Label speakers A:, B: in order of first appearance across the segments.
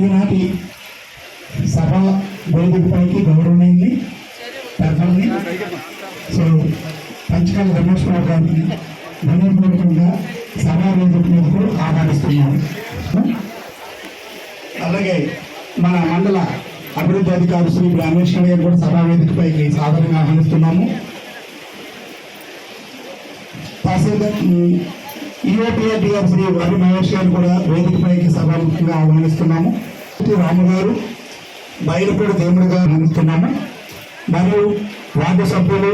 A: ఈనాటి సభ వేదికపైకి గౌరవనీయుల్ని పెద్దల్ని సో పంచకాల రమేష్ బాబు గారిని వినయపూర్వకంగా సభా వేదిక మీదకు ఆహ్వానిస్తున్నాను. అలాగే మన మండల అభివృద్ధి అధికారి శ్రీ రమేష్ గారు కూడా సభా వేదికపైకి సాధారణంగా ఆహ్వానిస్తున్నాము. తహసీల్దార్ ఈఓపీఆర్టీఆర్ శ్రీ వరి మహేష్ గారు కూడా వేదికపైకి సభాముఖంగా ఆహ్వానిస్తున్నాము. రాము గారు బయలుపూడి దేవుడు గారు ఆహ్వానిస్తున్నాము. మరియు వార్డు సభ్యులు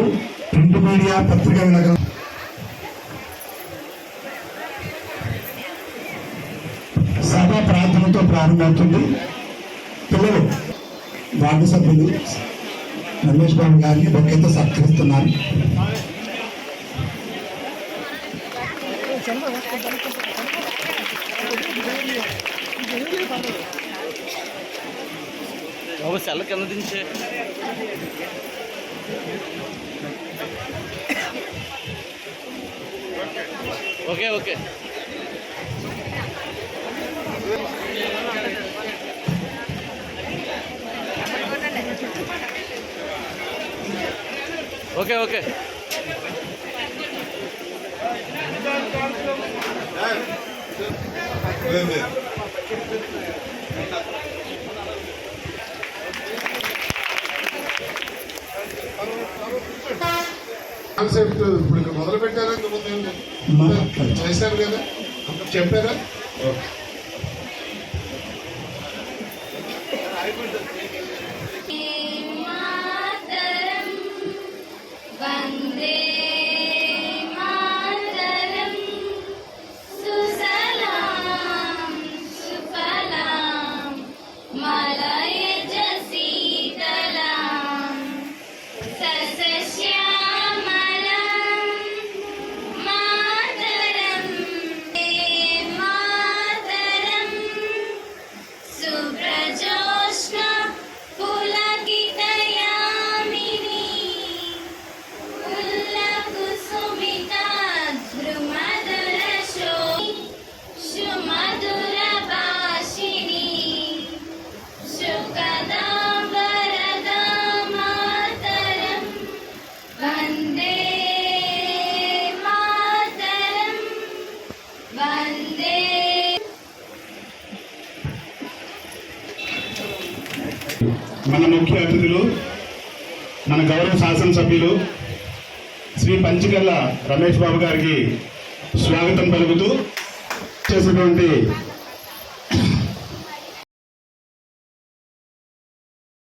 A: ప్రింట్ మీడియా పత్రికా విలేకరులు సభ ప్రార్థనతో ప్రారంభమవుతుంది. పిల్లలు వార్డు సభ్యులు రమేష్ బాబు గారిని బొక్కేతో సత్కరిస్తున్నారు
B: હવે ચાલો કેનો દિન છે okay okay okay okay
C: concept ఇప్పుడు మొదలు పెట్టారా చేశారు కదా? చెప్పారా?
A: మన ముఖ్య అతిథులు మన గౌరవ శాసనసభ్యులు శ్రీ పంచికల్ల రమేష్ బాబు గారికి స్వాగతం పలుకుతూ చేసినటువంటి